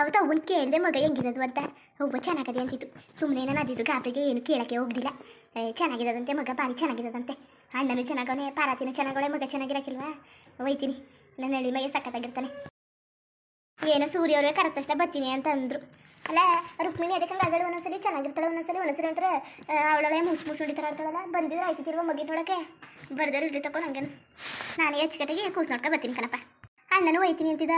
ಅವತ್ತು ಅವನ್ ಕೇಳಿದೆ ಮಗ ಹೆಂಗಿರೋದು ಅಂತ. ಹೂವು, ಚೆನ್ನಾಗದೆ ಅಂತಿತ್ತು. ಸುಮ್ಮನೆ ನಾನು ಅದಿದ್ದು ಗಾಬರಿಗೆ ಏನು ಕೇಳಕ್ಕೆ ಹೋಗಲಿಲ್ಲ. ಚೆನ್ನಾಗಿರೋದಂತೆ ಮಗ ಭಾರಿ ಚೆನ್ನಾಗಿರೋದಂತೆ ಅಣ್ಣನೂ ಚೆನ್ನಾಗವನೆ, ಪಾರಾತಿನ ಚೆನ್ನಾಗವಳೆ, ಮಗ ಚೆನ್ನಾಗಿರಕ್ಕಿಲ್ವಾ? ಒಯ್ತೀನಿ ನನ್ನ ಹಳ್ಳಿ ಮೈ ಸಖತ್ತಾಗಿರ್ತಾನೆ. ಏನೋ ಸೂರ್ಯ ಕರೆದ ತಕ್ಷಣ ಬರ್ತೀನಿ ಅಂತ ಅಂದರು. ಅಲ್ಲ, ರುಕ್ಮಿಣಿ ಅದಕ್ಕೆ ಅದಳು ಒಂದೊಂದ್ಸಲಿ ಚೆನ್ನಾಗಿರ್ತಾಳೆ, ಒಂದೊಂದ್ಸಲಿ ಒಂದೊಂದ್ಸಲಿ ಅಂದ್ರೆ ಅವಳೊಳೆ ಮುಸ್ ಮುಸ್ ಹೊಡಿತಾರ ಅಂತಾಳಲ್ಲ ಬಂದಿದ್ರೆ ಆಯ್ತಿರುವ ಮಗಿ ನೋಡೋಕೆ ಬರ್ದರು ಇಡ್ಲಿ ತಕೊಂಡು ಹಂಗೇನು ನಾನೇ ಅಚ್ಚುಕಟ್ಟಿಗೆ ಕೂಸ್ ನೋಡ್ಕೊ ಬರ್ತೀನಿ ಕಣಪ್ಪ. ಅಣ್ಣನೂ ಒಯ್ತೀನಿ ಅಂತಿದ್ದ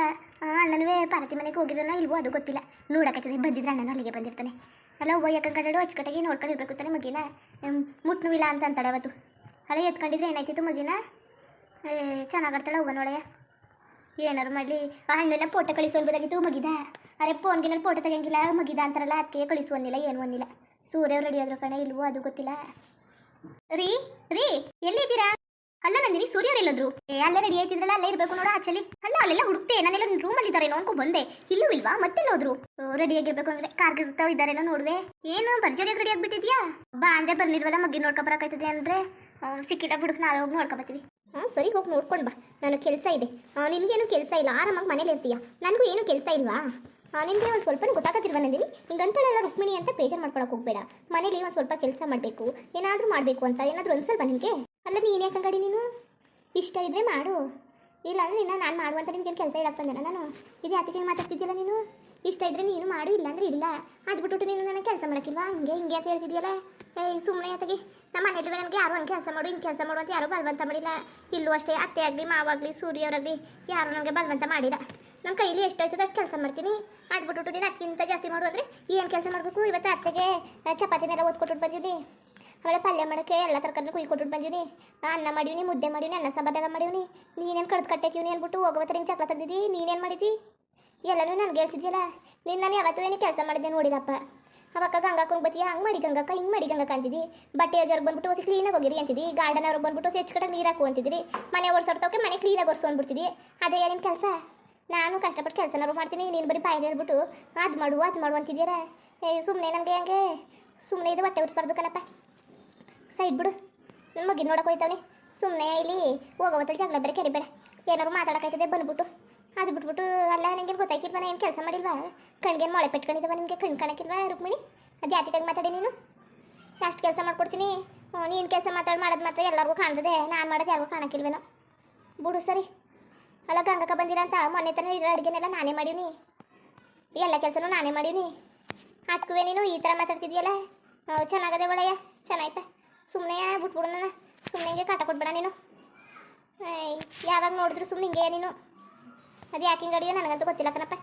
ಅಣ್ಣನೂ ಪಾರ್ವತಿ ಮನೆಗೆ ಹೋಗಿರಲ್ಲ ಇಲ್ವೋ ಅದು ಗೊತ್ತಿಲ್ಲ. ನೋಡಕತ್ತದೆ, ಬಂದಿದ್ರೆ ಅಣ್ಣನೂ ಅಲ್ಲಿಗೆ ಬಂದಿರ್ತಾನೆ. ಅಲ್ಲ ಒಬ್ಬ ಯಾಕೆ ಕಡೆ ಅಚ್ಚುಕಟ್ಟಾಗಿ ನೋಡ್ಕೊಂಡಿರ್ಬೇಕು ತಾನೆ ಮಗಿನ. ಮುಟ್ನುವಿಲ್ಲ ಅಂತ ಅಂತಾಳೆ ಅವತ್ತು. ಅಲ್ಲ ಎತ್ಕೊಂಡಿದ್ರೆ ಏನಾಯ್ತಿತ್ತು ಮಗಿನ? ಚೆನ್ನಾಗಾಡ್ತಾಳೆ ಅವ್ವ ನೋಡಯ್ಯ. ಏನಾರು ಮಾಡಲಿ? ಅಣ್ಣನ ಫೋಟೋ ಕಳಿಸು ಅನ್ಬೋದಾಗಿತ್ತು ಮಗಿದ. ಅರೆ, ಫೋನ್ಗಿನಲ್ಲಿ ಫೋಟೋ ತೆಗಿಯಂಗಿಲ್ಲ, ಮಗಿದ ಅಂತಾರಲ್ಲ, ಅದಕ್ಕೆ ಕಳಿಸು ಅನ್ನಿಲ್ಲ ಏನು ಅನ್ನಿಲ್ಲ. ಸೂರ್ಯ ರೆಡಿ ಆದ್ರು ಕಣೆ, ಇಲ್ವೋ ಅದು ಗೊತ್ತಿಲ್ಲ. ರೀ ರೀ, ಎಲ್ಲಿದ್ದೀರಾ? ಅಲ್ಲ ನಂದಿನಿ ಸೂರ್ಯ ಎಲ್ಲೋದ್ರು? ಏ, ಅಲ್ಲೇ ರೆಡಿ ಆಯ್ತಿದ್ರಲ್ಲ, ಅಲ್ಲೇ ಇರ್ಬೇಕು ನೋಡ ಆಚಲಿ. ಅಲ್ಲ, ಅಲ್ಲೆಲ್ಲ ಹುಡುಕ್ತೆ, ನಾನೆಲ್ಲ ರೂಮಲ್ಲಿ ಇದ್ದಾರೆ ನೋಡ್ಕೊ ಬಂದೆ. ಇಲ್ಲೂ ಇಲ್ವಾ? ಮತ್ತೆ ಹೋದ್ರು? ರೆಡಿ ಆಗಿರ್ಬೇಕು ಅಂದ್ರೆ ಕಾರ್ ಇರ್ತಾವ ಇದಾರೆ ನೋಡುವೆ. ಏನು, ಭರ್ಜರಿಯಾಗಿ ರೆಡಿ ಆಗ್ಬಿಟ್ಟಿದ್ಯಾ? ಬಾ, ಅಂದ್ರೆ ಬರ್ಲಿಲ್ವಲ್ಲ ಮಗ್ಗಿ ನೋಡ್ಕೊ ಬರಕೈತದೆ ಅಂದ್ರೆ. ಸಿಕ್ಕಿಲ್ಲ ಬಿಡುಕ್ ನಾಳೆ ಹೋಗಿ ನೋಡ್ಕೊ ಬರ್ತೀವಿ. ಹಾಂ ಸರಿ, ಹೋಗಿ ನೋಡ್ಕೊಂಡು ಬಾ. ನಾನು ಕೆಲಸ ಇದೆ. ನಿನ್ಗೇನು ಕೆಲಸ ಇಲ್ಲ? ಆರಾಮಾಗಿ ಮನೇಲಿ ಇರ್ತೀಯ? ನನಗೂ ಏನು ಕೆಲಸ ಇಲ್ವಾ? ನಿನ್ಗೆ ಒಂದು ಸ್ವಲ್ಪ ಗೊತ್ತಾಗತ್ತಿರುವ ನಂದಿನಿ? ಹಿಂಗಂತಳೆಲ್ಲ ರುಕ್ಮಿಣಿ ಅಂತ ಬೇಜಾರು ಮಾಡ್ಕೊಳಕ್ಕೆ ಹೋಗ್ಬೇಡ. ಮನೇಲಿ ಒಂದು ಸ್ವಲ್ಪ ಕೆಲಸ ಮಾಡಬೇಕು. ಏನಾದರೂ ಮಾಡಬೇಕು ಅಂತ. ಏನಾದರೂ ಅನ್ಸಲ್ವಾ ನಿನಗೆ ಅಲ್ಲ, ನೀನು ಯಾಕೆ ಅಂಗಡಿ ನೀನು? ಇಷ್ಟ ಇದ್ರೆ ಮಾಡು. ಇಲ್ಲ ಅಂದ್ರೆ ಇನ್ನ ನಾನು ಮಾಡುವಂತ ನಿನ್ಗೇನು ಕೆಲಸ ಬಂದೇನ ನಾನು? ಇದು ಯಾತಕ್ಕೆ ಮಾತಾಡ್ತಿದ್ದಿಲ್ಲ ನೀನು? ಇಷ್ಟ ಇದ್ರೆ ನೀನು ಮಾಡು ಇಲ್ಲ ಅಂದ್ರೆ ಇಲ್ಲ. ಅದು ನೀನು ನನಗೆ ಕೆಲಸ ಮಾಡೋಕ್ಕಿಲ್ವಾ? ಹಂಗೆ ಹಿಂಗೆ ಅಂತ ಹೇಳ್ತಿದ್ಯಲ್ಲ? ಏಯ್ ಸುಮ್ಮನೆ ಯಾತಗಿ ನಮ್ಮ ಮನೇಲಿ ನನಗೆ ಯಾರು ಹಂಗೆ ಕೆಲಸ ಮಾಡು, ಹಿಂಗೆ ಕೆಲಸ ಮಾಡು ಅಂತ ಯಾರು ಬಲವಂತ ಮಾಡಿಲ್ಲ. ಇಲ್ಲೂ ಅಷ್ಟೇ ಅತ್ತೆ ಆಗಲಿ, ಮಾವಾಗಲಿ, ಸೂರ್ಯವರಾಗಲಿ, ಯಾರು ನನಗೆ ಬಲವಂತ ಮಾಡಿಲ್ಲ. ನಮ್ಮ ಕೈಲಿ ಎಷ್ಟಾಯ್ತದೆ ಅಷ್ಟು ಕೆಲಸ ಮಾಡ್ತೀನಿ. ಅದು ನೀನು ಅದಕ್ಕಿಂತ ಜಾಸ್ತಿ ಮಾಡು ಅಂದರೆ ಏನು ಕೆಲಸ ಮಾಡಬೇಕು? ಇವತ್ತು ಅತ್ತೆಗೆ ಚಪಾತಿನೆಲ್ಲ ಓದ್ಕೊಟ್ಟು ಬಂದಿದ್ದೀನಿ ಆಮೇಲೆ ಪಲ್ಯ ಮಾಡೋಕ್ಕೆ ಎಲ್ಲ ತರಕಾರಿನ ಕುಯ್ ಕೊಟ್ಟು ಬಂದೀನಿ ಅನ್ನ ಮಾಡೀವಿ ಮುದ್ದೆ ಮಾಡೀನಿ ಅನ್ನ ಸಾಂಬಾರೆಲ್ಲ ಮಾಡೀವಿ ನೀನೇನು ಕಡ್ದು ಕಟ್ಟೆಕಿವ್ನಿ ಅಂದ್ಬಿಟ್ಟು ಹೋಗೋವತ್ತರ ಹಿಂಗೆ ಚಕ್ಲ ತಂದಿದ್ದಿ? ನೀನೇನು ಮಾಡಿದ್ದಿ? ಎಲ್ಲನೂ ನನಗೆ ಹೇಳ್ತಿದ್ಯಲ್ಲ. ನೀನು ನಾನು ಯಾವತ್ತೂ ಏನು ಕೆಲಸ ಮಾಡಿದ್ದೆ ನೋಡಿಲ್ಲಪ್ಪ ಅವಕ್ಕ ಗಂಗಾಕೊಂಡ್ ಬತ್ತೀಯ ಹಂಗೆ ಮಾಡಿ ಗಂಗಾಕ ಹಿಂಗೆ ಮಾಡಿ ಗಂಗಾಕ ಅಂತಿದ್ದಿ. ಬಟ್ಟೆ ಒಗೆಯವ್ರಿಗೆ ಬಂದ್ಬಿಟ್ಟು ಹೊಸಿ ಕ್ಲೀನಾಗಿ ಹೋಗಿರಿ ಅಂತಿದ್ದಿ. ಗಾರ್ಡನ್ ಅವ್ರಿಗೆ ಬಂದ್ಬಿಟ್ಟು ಹೆಚ್ಚು ಕಡೆ ನೀರು ಹಾಕು ಅಂತಿದ್ರಿ. ಮನೆ ಓಡಿಸೋರ್ತವಕ್ಕೆ ಮನೆ ಕ್ಲೀನಾಗಿ ಒರೆಸು ಅಂದ್ಬಿಡ್ತಿದ್ದಿ. ಅದೇ ಏನೇನು ಕೆಲಸ? ನಾನು ಕಷ್ಟಪಟ್ಟು ಕೆಲಸನಾರು ಮಾಡ್ತೀನಿ. ನೀನು ಬರೀ ಬಾಯಿಗೆ ಹೇಳ್ಬಿಟ್ಟು ಅದು ಮಾಡು ಅದು ಮಾಡು ಅಂತಿದ್ದೀರ ಏ ಸುಮ್ಮನೆ ನನಗೆ ಹಂಗೆ. ಸುಮ್ಮನೆ ಇದು ಬಟ್ಟೆ ಉಟ್ಸ್ಬಾರ್ದು ಕಣಪ್ಪ. ಸೈಡ್ ಬಿಡು. ನನ್ನ ಮಗಿನ ನೋಡಕ್ಕೆ ಸುಮ್ಮನೆ ಇಲ್ಲಿ ಹೋಗೋವತ್ತಲ್ಲಿ ಜಗಳ ಬೇರೆ ಕರಿಬೇಡ. ಏನಾದ್ರು ಮಾತಾಡೋಕಾಯ್ತದೆ ಬಂದ್ಬಿಟ್ಟು. ಅದು ಬಿಟ್ಬಿಟ್ಟು ಅಲ್ಲ ನನಗೇನು ಗೊತ್ತಾಯ್ತಿಲ್ವ ಏನು ಕೆಲಸ ಮಾಡಿಲ್ವಾ? ಕಣ್ಗೇನು ಮೊಳೆ ಪೆಟ್ಕೊಂಡಿದ್ದವ ನಿಮಗೆ ಕಣ್ ಕಾಣಕ್ಕಿಲ್ವಾ ರುಕ್ಮಿಣಿ? ಅದು ಯಾತಿಗಾಗಿ ಮಾತಾಡಿ ನೀನು? ಅಷ್ಟು ಕೆಲಸ ಮಾಡ್ಕೊಡ್ತೀನಿ. ನೀನು ಕೆಲಸ ಮಾತಾಡಿ, ಮಾಡೋದು ಮಾತ್ರ ಎಲ್ಲರಿಗೂ ಕಾಣ್ತದೆ. ನಾನು ಮಾಡೋದು ಯಾರಿಗೂ ಕಾಣಕ್ಕಿಲ್ವೇನೋ. ಬಿಡು ಸರಿ. ಅಲ್ಲ, ಗಂಗಕ್ಕ ಬಂದಿರ ಅಂತ ಮೊನ್ನೆ ತನ ಇರೋ ಅಡುಗೆನೆಲ್ಲ ನಾನೇ ಮಾಡೀನಿ. ಎಲ್ಲ ಕೆಲಸನೂ ನಾನೇ ಮಾಡೀನಿ. ಅದಕ್ಕೂ ನೀನು ಈ ಥರ ಮಾತಾಡ್ತಿದ್ಯಲ್ಲ? ಚೆನ್ನಾಗದೆ ಒಳಯ್ಯ ಚೆನ್ನಾಯ್ತಾ? ಸುಮ್ಮನೆ ಬಿಟ್ಬಿಡು ನಾನು. ಸುಮ್ಮನೆ ಹಿಂಗೆ ಕಾಟ ಕೊಟ್ಬೇಡ ನೀನು. ಯಾವಾಗ ನೋಡಿದ್ರು ಸುಮ್ಮನೆ ಹಿಂಗೆ ನೀನು. ಅದು ಯಾಕೆ ಹಿಂಗೆ ಅಡಿಯೋ ನನಗಂತೂ ಗೊತ್ತಿಲ್ಲ ಕಣಪ್ಪ.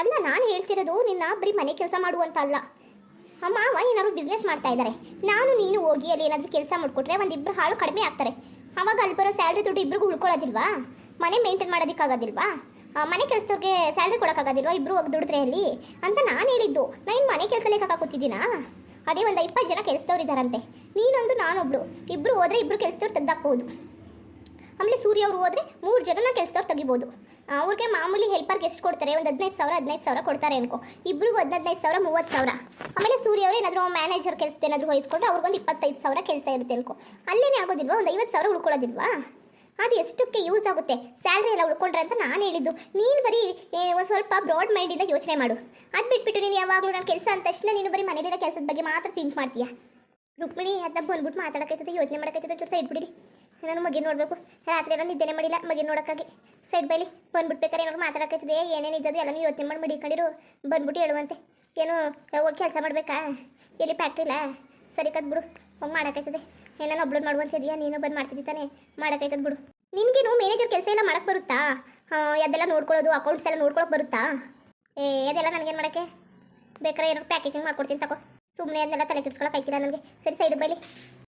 ಅಲ್ಲ, ನಾನು ಹೇಳ್ತಿರೋದು ನಿನ್ನ ಬರೀ ಮನೆ ಕೆಲಸ ಮಾಡುವಂತ ಅಲ್ಲ. ಅಮ್ಮ ಏನಾದ್ರು ಬಿಸ್ನೆಸ್ ಮಾಡ್ತಾ ಇದ್ದಾರೆ ನಾನು ನೀನು ಹೋಗಿ ಅಲ್ಲಿ ಏನಾದರೂ ಕೆಲಸ ಮಾಡಿಕೊಟ್ರೆ ಒಂದಿಬ್ಬರು ಹಾಳು ಕಡಿಮೆ ಆಗ್ತಾರೆ. ಅವಾಗ ಅಲ್ಲಿ ಬರೋ ಸ್ಯಾಲ್ರಿ ದುಡ್ಡು ಇಬ್ರಿಗೂ ಉಳ್ಕೊಳ್ಳೋದಿಲ್ವಾ? ಮನೆ ಮೇಂಟೈನ್ ಮಾಡೋದಕ್ಕಾಗೋದಿಲ್ವಾ? ಮನೆ ಕೆಲಸದವ್ರಿಗೆ ಸ್ಯಾಲ್ರಿ ಕೊಡೋಕ್ಕಾಗೋದಿಲ್ವಾ? ಇಬ್ಬರು ಹೋಗಿ ದುಡಿದ್ರೆ ಅಲ್ಲಿ ಅಂತ ನಾನು ಹೇಳಿದ್ದು. ನಾನು ಮನೆ ಕೆಲಸಲೇ ಕೂತಿದ್ದೀನಾ ಅದೇ ಒಂದು ಇಪ್ಪತ್ತು ಜನ ಕೆಲಸದವ್ರು ಇದ್ದಾರಂತೆ ನೀನೊಂದು, ನಾನೊಬ್ಳು. ಇಬ್ಬರು ಹೋದರೆ ಇಬ್ಬರು ಕೆಲಸದವ್ರು ತೆಗ್ದಾಕ್ಬೋದು. ಆಮೇಲೆ ಸೂರ್ಯ ಅವರು ಹೋದರೆ ಮೂರು ಜನನ ಕೆಲಸದವ್ರು ತೆಗಿಬೋದು. ಅವ್ರಿಗೆ ಮಾಮೂಲಿ ಹೆಲ್ಪರ್ಗೆ ಎಷ್ಟು ಕೊಡ್ತಾರೆ. ಒಂದು ಹದಿನೈದು ಸಾವಿರ ಹದಿನೈದು ಸಾವಿರ ಕೊಡ್ತಾರೆ ಅನ್ಕೋ. ಇಬ್ಬರಿಗೂ ಹದಿನೈದು ಸಾವಿರ ಮೂವತ್ತು ಸಾವಿರ. ಆಮೇಲೆ ಸೂರ್ಯ ಅವರು ಏನಾದರೂ ಮ್ಯಾನೇಜರ್ ಕೆಲಸ ಏನಾದರೂ ವಹಿಸ್ಕೊಂಡ್ರೆ ಅವ್ರಿಗೊಂದು ಇಪ್ಪತ್ತೈದು ಸಾವಿರ ಕೆಲಸ ಇರುತ್ತೆ ಅನ್ಕೋ. ಅಲ್ಲೇನೇ ಆಗೋದಿಲ್ವಾ? ಒಂದು ಐವತ್ತು ಸಾವಿರ ಉಳ್ಕೊಳ್ಳೋದಿಲ್ವಾ? ಅದು ಎಷ್ಟಕ್ಕೆ ಯೂಸ್ ಆಗುತ್ತೆ? ಸ್ಯಾಲ್ರಿ ಎಲ್ಲ ಉಳ್ಕೊಂಡ್ರೆ ಅಂತ ನಾನು ಹೇಳಿದ್ದು. ನೀನು ಬರೀ ಒಂದು ಸ್ವಲ್ಪ ಬ್ರಾಡ್ ಮೈಂಡಿಂದ ಯೋಚನೆ ಮಾಡು. ಅದು ಬಿಟ್ಬಿಟ್ಟು ನೀನು ಯಾವಾಗಲೂ ನನ್ನ ಕೆಲಸ ಅಂದ ತಕ್ಷಣ ನೀನು ಬರೀ ಮನೇಲಿರೋ ಕೆಲಸದ ಬಗ್ಗೆ ಮಾತ್ರ ಥಿಂಕ್ ಮಾಡ್ತೀಯಾ? ರುಕ್ಮಿಣಿ ಅದ ಬಂದ್ಬಿಟ್ಟು ಮಾತಾಡೋಕೈತದೆ, ಯೋಚನೆ ಮಾಡೋಕೈತದೆ ಚೂರು ಸೈಡ್ ನಾನು ಮಗಿ ನೋಡಬೇಕು? ರಾತ್ರಿ ಎಲ್ಲ ನಿದ್ದೆನೆ ಮಾಡಿಲ್ಲ ಮಗಿ ನೋಡೋಕ್ಕಾಗಿ. ಸೈಡ್ ಬೈಲಿ ಬಂದ್ಬಿಟ್ಬೇಕಾರೆ ಏನಾದ್ರು ಮಾತಾಡಕೈತದೆ ಏನೇನು ಇದ್ದದು ಎಲ್ಲನೂ ಯೋಚನೆ ಮಾಡಿ ಮಡಿಕೊಂಡಿರು. ಬಂದ್ಬಿಟ್ಟು ಹೇಳುವಂತೆ, ಏನು ಹೋಗಿ ಕೆಲಸ ಮಾಡಬೇಕಾ? ಎಲ್ಲಿ ಫ್ಯಾಕ್ಟ್ರಿಲ್ಲ ಸರಿ ಕದ್ ಬಿಡು, ಹೋಗಿ ಮಾಡಕೈತದೆ. ಏನಾನು ಅಪ್ಲೋಡ್ ಮಾಡುವಂತಿದೆಯಾ ನೀನು ಬಂದು ಮಾಡ್ತಿದ್ದಿ ತಾನೆ, ಮಾಡಕೈತದ ಬಿಡು. ನಿನಗೇನು ಮ್ಯಾನೇಜರ್ ಕೆಲಸ ಎಲ್ಲ ಮಾಡಕ್ಕೆ ಬರುತ್ತಾ? ಅದೆಲ್ಲ ನೋಡ್ಕೊಳ್ಳೋದು ಅಕೌಂಟ್ಸ್ ಎಲ್ಲ ನೋಡ್ಕೊಳಕ್ಕೆ ಬರುತ್ತಾ? ಏ, ಅದೆಲ್ಲ ನನಗೇನು ಮಾಡೋಕ್ಕೆ? ಬೇಕಾದ್ರೆ ಏನಾದ್ರು ಪ್ಯಾಕೇಜಿಂಗ್ ಮಾಡ್ಕೊಡ್ತೀನಿ ತಗೋ ಸುಮ್ಮನೆ ಅದನ್ನೆಲ್ಲ ತಲೆ ಕೆಡ್ಸ್ಕೊಳಕ್ಕೆ ಆಯ್ತಿಲ್ಲ ನನಗೆ. ಸರಿ, ಸೈಡ್ ಬೈಲಿ.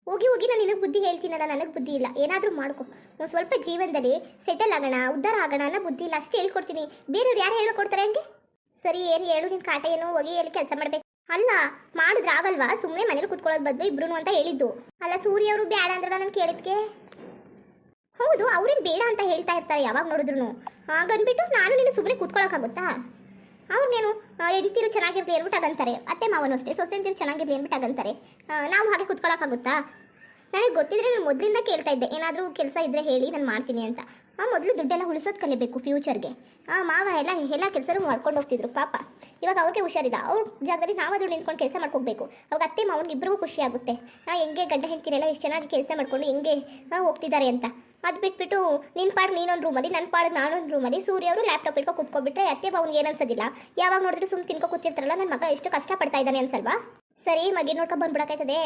ಹೋಗಿ ಹೋಗಿ ನಾನು ನಿನಗೆ ಬುದ್ಧಿ ಹೇಳ್ತೀನಲ್ಲ ನನಗೆ ಬುದ್ಧಿ ಇಲ್ಲ. ಏನಾದರೂ ಮಾಡ್ಕೊ. ಒಂದು ಸ್ವಲ್ಪ ಜೀವನದಲ್ಲಿ ಸೆಟಲ್ ಆಗೋಣ, ಉದ್ಧಾರ ಆಗೋಣ ಅನ್ನೋ ಬುದ್ಧಿ ಇಲ್ಲ. ಅಷ್ಟೇ ಹೇಳ್ಕೊಡ್ತೀನಿ. ಬೇರೆಯವ್ರು ಯಾರು ಹೇಳ್ಕೊಡ್ತಾರೆ ಹಂಗೆ ಸರಿ, ಏನು ಹೇಳು ನಿನ್ನ ಕಾಟ ಏನು? ಹೋಗಿ ಎಲ್ಲಿ ಕೆಲಸ ಮಾಡಬೇಕು? ಅಲ್ಲ, ಮಾಡಿದ್ರೆ ಆಗಲ್ವಾ? ಸುಮ್ಮನೆ ಮನೇಲಿ ಕುತ್ಕೊಳ್ಳೋದು ಬದಲು ಇಬ್ರು ಅಂತ ಹೇಳಿದ್ದು. ಅಲ್ಲ ಸೂರ್ಯ ಅವರು ಬೇಡ ಅಂದ್ರೆ ನಾನು ಕೇಳಿದ್ಕೆ? ಹೌದು, ಅವ್ರೇನು ಬೇಡ ಅಂತ ಹೇಳ್ತಾ ಇರ್ತಾರೆ ಯಾವಾಗ ನೋಡಿದ್ರು ಹಾಗನ್ಬಿಟ್ಟು ನಾನು ನಿನ್ನ ಸುಮ್ಮನೆ ಕೂತ್ಕೊಳ್ಳೋಕ್ಕಾಗುತ್ತಾ ಅವ್ರನ್ನೇನು ಎಡಿತಿರು ಚೆನ್ನಾಗಿರ್ಲಿ ಅಂದ್ಬಿಟ್ಟು ಅದಂತಾರೆ. ಅತ್ತೆ ಮಾವನು ಅಷ್ಟೇ ಸೊಸೆಂತಿರು ಚೆನ್ನಾಗಿರ್ಲಿ ಅಂದ್ಬಿಟ್ಟು ಅದಂತಾರೆ. ನಾವು ಹಾಗೆ ಕುತ್ಕೊಳ್ಳೋಕ್ಕಾಗುತ್ತಾ ನನಗೆ ಗೊತ್ತಿದ್ರೆ ನಾನು ಮೊದಲಿಂದ ಕೇಳ್ತಾ ಇದ್ದೆ, ಏನಾದರೂ ಕೆಲಸ ಇದ್ದರೆ ಹೇಳಿ, ನಾನು ಮಾಡ್ತೀನಿ ಅಂತ. ಆ, ಮೊದಲು ದುಡ್ಡೆಲ್ಲ ಉಳಿಸೋದು ಕಲಿಬೇಕು ಫ್ಯೂಚರ್ಗೆ ಆ, ಮಾವ ಎಲ್ಲ ಎಲ್ಲ ಕೆಲಸನೂ ಮಾಡ್ಕೊಂಡು ಹೋಗ್ತಿದ್ರು, ಪಾಪ. ಇವಾಗ ಅವ್ರಿಗೆ ಹುಷಾರಿಲ್ಲ. ಅವ್ರ ಜಾಗದಲ್ಲಿ ನಾವಾದರೂ ನಿಂತ್ಕೊಂಡು ಕೆಲಸ ಮಾಡ್ಕೋಬೇಕು ಅವಾಗ ಅತ್ತೆ ಮಾವನಿಗೆ ಇಬ್ಬರಿಗೂ ಖುಷಿ ಆಗುತ್ತೆ. ಹೆಂಗೆ ಗಂಡ ಹೆಂಡ್ತಿರೆಲ್ಲ ಎಷ್ಟು ಚೆನ್ನಾಗಿ ಕೆಲಸ ಮಾಡ್ಕೊಂಡು ಹೆಂಗೆ ಹೋಗ್ತಿದ್ದಾರೆ ಅಂತ. ಅದು ಬಿಟ್ಬಿಟ್ಟು ನಿನ್ನ ಪಾಡು ನೀನೊಂದು ರೂಮಲ್ಲಿ ನನ್ನ ಪಾಡು ನಾನೊಂದು ರೂಮಲ್ಲಿ ಸೂರ್ಯ ಅವರು ಲ್ಯಾಪ್ಟಾಪ್ ಇಟ್ಕೊ ಕೂತ್ಕೊಬಿಟ್ರೆ ಅತ್ತೆ ಅವ್ನಿಗೆ ಏನು ಅನ್ಸೋದಿಲ್ಲ ಯಾವಾಗ ನೋಡಿದ್ರು ಸುಮ್ಮನೆ ತಿನ್ಕೊ ಕೂತಿರ್ತಾರಲ್ಲ ನನ್ನ ಮಗ ಎಷ್ಟು ಕಷ್ಟಪಡ್ತಾ ಇದ್ದಾನೆ ಅನ್ಸಲ್ವಾ? ಸರಿ ಮಗಿ ನೋಡ್ಕೊಂಡು ಬಂದ್ಬಿಡಕಾಯ್ತದೆ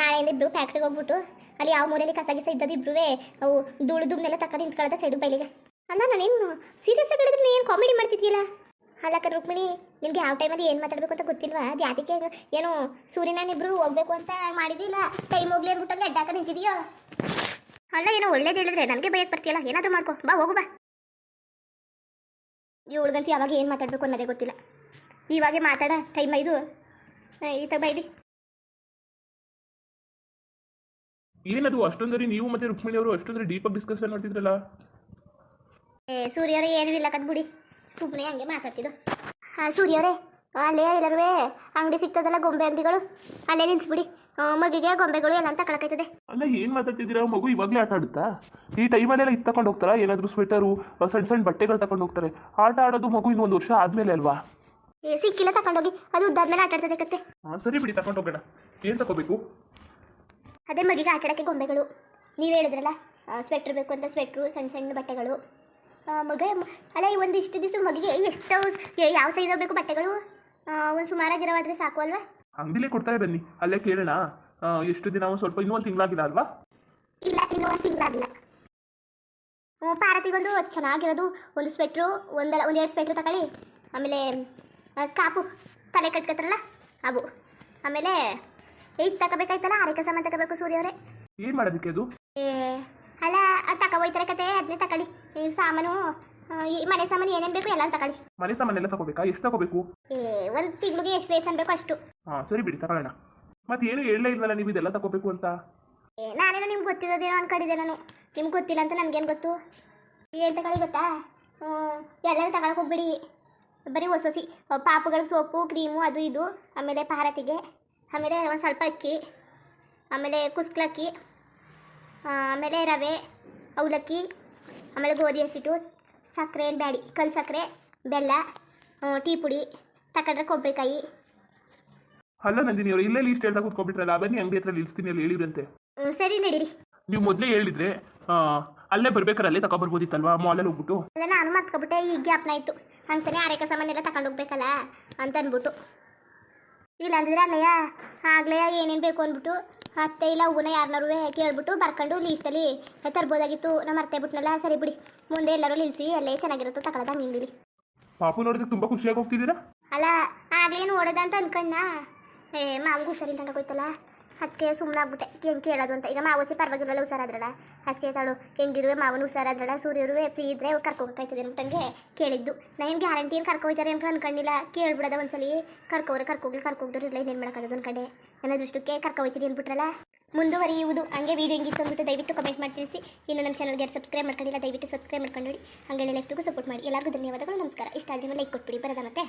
ನಾಳೆಯಿಂದ ಇಬ್ಬರು ಫ್ಯಾಕ್ಟ್ರಿಗೆ ಹೋಗ್ಬಿಟ್ಟು, ಅಲ್ಲಿ ಯಾವ ಮೂಲೆಯಲ್ಲಿ ಕಸ ಗಿಸ ಇದ್ದದ್ದು ಇಬ್ರು ಅವು ಧೂಳು ತಕ್ಕ ನಿಂತ್ಕೊಳ್ಳೋದ ಸೈಡು ಬೈಲಿಗೆ. ನಾನು ನಾನೇನು ಸೀರಿಯಸ್ ಆಗಿ ಹೇಳಿದ್ರೆ ಏನು ಕಾಮಿಡಿ ಮಾಡ್ತಿದ್ದೀಯಲ್ಲ ಅಲ್ಲಕ್ಕ ರುಕ್ಮಿಣಿ, ನಿಮಗೆ ಯಾವ ಟೈಮಲ್ಲಿ ಏನು ಮಾತಾಡಬೇಕು ಅಂತ ಗೊತ್ತಿಲ್ವಾ? ಅದು ಯಾತಕ್ಕೆ ಏನು ಸೂರ್ಯನಾನಿಬ್ರು ಹೋಗ್ಬೇಕು ಅಂತ ಮಾಡಿದಿಲ್ಲ ಟೈಮ್ ಹೋಗ್ಲಿ ಅಂದ್ಬಿಟ್ಟಂಗೆ ಅಡ್ಡಾಕ ನಿಂತಿದೆಯೋ? ಅಲ್ಲ ಏನೋ ಒಳ್ಳೇದು ಹೇಳಿದ್ರೆ ನನಗೆ ಬಯಕ್ಕೆ ಬರ್ತೀಯಲ್ಲ ಏನಾದರೂ ಮಾಡ್ಕೊ. ಬಾ ಹೋಗು ಬಾ. ಈ ಹುಡುಗಂತ ಯಾವಾಗ ಏನು ಮಾತಾಡಬೇಕು ಅನ್ನೋದೇ ಗೊತ್ತಿಲ್ಲ. ಇವಾಗೆ ಮಾತಾಡ ಟೈಮ್ ಇದು ಈತ ಬೈದಿ ಏನದು ಅಷ್ಟೊಂದರಿ ನೀವು ಮತ್ತೆ ರುಕ್ಮಿಣಿ ಅವರು ಅಷ್ಟೊಂದ್ರೆ ಆಗಿ ಡಿಸ್ಕಷನ್ ಮಾಡ್ತಿದ್ರಲ್ಲ? ಏ ಸೂರ್ಯರೇ ಏನೂ ಇಲ್ಲ ಕಟ್ಬಿಡಿ. ಸುಮ್ಮನೆ ಹಂಗೆ ಮಾತಾಡ್ತಿದ್ದು. ಹಾಂ ಸೂರ್ಯರೇ ಅಲ್ಲೇ ಎಲ್ಲರೂ ಅಂಗಡಿ ಸಿಗ್ತದಲ್ಲ ಗೊಂಬೆ ಅಂಗಡಿಗಳು ಅಲ್ಲೇ ನಿಲ್ಸ್ಬಿಡಿ. ಮಗಿಗೆ ಗೊಂಬೆಗಳು ಎಲ್ಲ ಅಂತ ಕಳಕೈತದೆ? ಅಲ್ಲ ಏನು ಮಾತಾಡ್ತಿದ್ದೀರಾ? ಮಗು ಇವಾಗ್ಲೇ ಆಟ ಆಡುತ್ತಾ? ಈ ಟೈಮಲ್ಲೆಲ್ಲ ಇದು ತಕೊಂಡು ಹೋಗ್ತಾರಾ? ಏನಾದರೂ ಸ್ವೆಟರು ಸಣ್ಣ ಸಣ್ಣ ಬಟ್ಟೆಗಳು ತಕೊಂಡು ಹೋಗ್ತಾರೆ. ಆಟ ಆಡೋದು ಮಗು ಇನ್ನೊಂದು ವರ್ಷ ಆದಮೇಲೆ ಅಲ್ವಾ? ಏ ಸಿಕ್ಕಿಲ್ಲ ತಕೊಂಡೋಗಿ. ಅದು ಉದ್ದಾದ್ಮೇಲೆ ಆಟ ಆಡ್ತದೆ ಕತ್ತೆ. ಹಾಂ ಸರಿ ಬಿಡಿ ತಕೊಂಡು ಹೋಗೋಣ ಏನು ತಕೋಬೇಕು? ಅದೇ ಮಗಿಗೆ ಆಟ ಆಡೋಕ್ಕೆ ಗೊಂಬೆಗಳು. ನೀವು ಹೇಳಿದ್ರಲ್ಲ ಸ್ವೆಟ್ರ್ ಬೇಕು ಅಂತ ಸ್ವೆಟ್ರು ಸಣ್ಣ ಸಣ್ಣ ಬಟ್ಟೆಗಳು. ಮಗ ಅಲ್ಲ ಈ ಒಂದು ಇಷ್ಟು ದಿವಸ ಮಗಿಗೆ ಎಷ್ಟು ಯಾವ ಸೈಜ್ ಬೇಕು ಬಟ್ಟೆಗಳು? ಒಂದು ಸುಮಾರಾಗಿರೋವಾದ್ರೆ ಸಾಕು ಅಲ್ವಾ? ಅಂಗಡಿಲೇ ಕೊಡ್ತಾರೆ ಬನ್ನಿ. ಅಲ್ಲೇ ಕೇಳೋಣ. ಎಷ್ಟು ದಿನ ಒಂದು ಸ್ವಲ್ಪ ಇನ್ನೂ ಒಂದು ತಿಂಗಳಾಗಿಲ್ಲ ಅಲ್ವಾ? ಇಲ್ಲ ಇನ್ನೂ ಒಂದು ತಿಂಗಳಾಗಿಲ್ಲ ಪಾರತಿಗೊಂದು ಚೆನ್ನಾಗಿರೋದು. ಒಂದು ಸ್ವೆಟ್ರು ಒಂದಲ್ಲ ಒಂದೆರಡು ಸ್ವೆಟ್ರು ತಗೊಳ್ಳಿ. ಆಮೇಲೆ ಸ್ಕಾಪು ತಲೆ ಕಟ್ಕೊತಾರಲ್ಲ ಅವು. ಆಮೇಲೆ ಏಟ್ ತಗೋಬೇಕಾಯ್ತಲ್ಲ ಆರೈಕೆ ಸಾಮಾನು ತಗೋಬೇಕು ಸೂರ್ಯವರೇ ಏನು ಮಾಡೋದಕ್ಕೆ ಅದು? ಏ ಅಲ್ಲ ಅದು ತಗೋ ಹೋಯ್ತಾರೆ ಕತೆ ಅದನ್ನೇ ತಗೊಳ್ಳಿ. ಈ ಸಾಮಾನು ಈ ಮನೆ ಸಾಮಾನು ಏನೇನು ಬೇಕು ಎಲ್ಲ ತಗೊಳ್ಳಿ. ಮನೆ ಸಾಮಾನು ಎಲ್ಲ ತಗೋಬೇಕಾ? ಎಷ್ಟು ತಗೋಬೇಕು? ಏ ಒಂದು ತಿಂಗಳಿಗೆ ಎಷ್ಟು ವೇಸ್ ಬೇಕು ಅಷ್ಟು. ಹಾಂ ಸರಿ ಬಿಡಿ, ತಗೊಳ್ಳೋಣ. ಮತ್ತೆ ಏನು ಹೇಳಲೇ ಇಲ್ವಲ್ಲ ನೀವು ಇದೆಲ್ಲ ತಗೋಬೇಕು ಅಂತ? ನಾನೇನೋ ನಿಮ್ಗೆ ಗೊತ್ತಿರೋದೇನೋ ಅನ್ಕೊಂಡಿದ್ದೆ ನಾನು. ನಿಮ್ಗೆ ಗೊತ್ತಿಲ್ಲ ಅಂತ ನನಗೇನು ಗೊತ್ತು? ಏನು ತಗೊಳ್ಳಿ ಗೊತ್ತಾ? ಹ್ಞೂ ಎಲ್ಲರೂ ತಗೊಳಕ್ಕೆ ಹೋಗ್ಬಿಡಿ. ಬರೀ ಹೊಸ ಹೊಸಿ ಪಾಪುಗಳಿಗೆ ಸೋಪು, ಕ್ರೀಮು, ಅದು ಇದು, ಆಮೇಲೆ ಪಾರತಿಗೆ ಆಮೇಲೆ ಒಂದು ಸ್ವಲ್ಪ ಅಕ್ಕಿ, ಆಮೇಲೆ ಕುಸ್ಕ್ಲಕ್ಕಿ ಆಮೇಲೆ ರವೆ, ಅವಲಕ್ಕಿ, ಆಮೇಲೆ ಗೋಧಿ ಹಸಿಟ್ಟು, ಸಕ್ಕರೆ ಬ್ಯಾಡಿ ಕಲ್ ಸಕ್ಕರೆ, ಬೆಲ್ಲ ಟೀ ಪುಡಿ ತಕೊಂಡ್ರೆ ಕೊಬ್ಬರಿಕಾಯಿ ಅಲ್ಲ ನಂದಿನಿ ಅವರು ಇಲ್ಲೇ ಲೀಸ್ಟ್ ಹೇಳ್ತಾ ಕೂತ್ಕೊಬಿಟ್ರಲ್ಲ ಬನ್ನಿ ಅಂಗಡಿ ಹತ್ರ ನಿಲ್ಲಿಸ್ತೀನಿ ಅಲ್ಲಿ ಹೇಳಿದ್ರಂತೆ ಸರಿ ನಡೀರಿ. ನೀವು ಮೊದಲೇ ಹೇಳಿದ್ರೆ ಅಲ್ಲೇ ಬರ್ಬೇಕಾರೆ ಅಲ್ಲೇ ತಗೊಬರ್ಬೋದಿತ್ತಲ್ವಾ ಮಾಲಲ್ಲಿ ಹೋಗ್ಬಿಟ್ಟು? ನಾನು ಮರ್ತ್ಕೊಬಿಟ್ಟೆ ಈ ಜ್ಞಾಪನ ಆಯಿತು. ಅಂತಾನೆ ಆರೈಕೆ ಸಾಮಾನೆಲ್ಲ ತಗೊಂಡು ಹೋಗ್ಬೇಕಲ್ಲ ಅಂತ ಅಂದ್ಬಿಟ್ಟು. ಇಲ್ಲ ಅಂದಿದ್ರೆ ಅಲ್ಲಯ್ಯ ಆಗ್ಲೇ ಏನೇನು ಬೇಕು? ಅಂದ್ಬಿಟ್ಟು ಅತ್ತೆ ಇಲ್ಲ ಹೂವನ್ನ ಯಾರನ್ನಾರು ಕೇಳ್ಬಿಟ್ಟು ಬರ್ಕೊಂಡು ಲೀಸ್ಟಲ್ಲಿ ತರ್ಬೋದಾಗಿತ್ತು ನಮ್ಮ ಅತ್ತೆ ಬಿಟ್ನಲ್ಲ ಸರಿ ಬಿಡಿ. ಮುಂದೆ ಎಲ್ಲರೂ ನಿಲ್ಲಿಸಿ ಅಲ್ಲೇ ಚೆನ್ನಾಗಿರುತ್ತೋ ತಗೊಳ್ಳೋದ ಅಂಗಡಿಲಿ ಪಾಪು ನೋಡಿದ್ರೆ ತುಂಬ ಖುಷಿಯಾಗಿ ಹೋಗ್ತಿದ್ದೀರಾ? ಅಲ್ಲ ಆಗ್ಲೇ ಅಂತ ಅನ್ಕಣ್ಣ ಏ ಮಾವಿಗೆ ಹುಷಾರಿಲ್ದಂಗೆ ಹೋಯ್ತಲ್ಲ ಅದಕ್ಕೆ ಸುಮ್ಮನೆ ಆಗ್ಬಿಟ್ಟೆ. ಹೆಂಗೆ ಕೇಳೋದು ಅಂತ? ಈಗ ಮಾವಸಿ ಪರವಾಗಿರಲ್ಲ ಹುಷಾರಾದ್ರಲ್ಲ? ಅದಕ್ಕೆ ತಾಳು, ಹೆಂಗಿರುವೆ, ಮಾವನ ಹುಷಾರಾದ್ರಲ್ಲ? ಸೂರ್ಯರುವೆ, ಫ್ರೀ ಇದ್ರೆ ಕರ್ಕೋಬೇಕಾಯ್ತದೆ ಅಂತಂಗೆ ಕೇಳಿದ್ದು. ನಾನು ಗ್ಯಾರಂಟಿ ಏನು ಕರ್ಕೋಯ್ತಾರೆ ಅಂತ ಅನ್ಕೊಂಡಿಲ್ಲ ಕೇಳ್ಬಿಡೋದ ಒಂದ್ಸಲಿ. ಕರ್ಕೋರೆ ಕರ್ಕೋಗ್ಲಿ ಇಲ್ಲ ಇನ್ನೇನು ಮಾಡೋಕ್ಕಾಗದು ಅನ್ಕೊಂಡೆ. ನನ್ನ ದೃಷ್ಟಕ್ಕೆ ಕರ್ಕೋಯ್ತೀರಿ ಅಂದ್ಬಿಟ್ರಲ್ಲ? ಮುಂದುವರಿಯುವುದು. ಹಂಗೆ ವೀಡಿಯೋ ಹೆಂಗಿತ್ತು ಅಂದ್ಬಿಟ್ಟು ದಯವಿಟ್ಟು ಕಮೆಂಟ್ ಮಾಡಿ, ತಿಳಿಸಿ. ಇನ್ನು ನಮ್ಮ ಚಾನಲ್ಗೆ ಸಬ್ಸ್ಕ್ರೈಬ್ ಮಾಡ್ಕೊಂಡಿಲ್ಲ, ದಯವಿಟ್ಟು ಸಬ್ಸ್ಕ್ರೈಬ್ ಮಾಡ್ಕೊಂಡು ಹಂಗೆ ಲೈಫ್ಗೂ ಸಪೋರ್ಟ್ ಮಾಡಿ. ಎಲ್ಲರಿಗೂ ಧನ್ಯವಾದಗಳು, ನಮಸ್ಕಾರ. ಇಷ್ಟ ಆದರೆ ಲೈಕ್ ಕೊಟ್ಬಿಡಿ. ಬರೋದ ಮತ್ತೆ?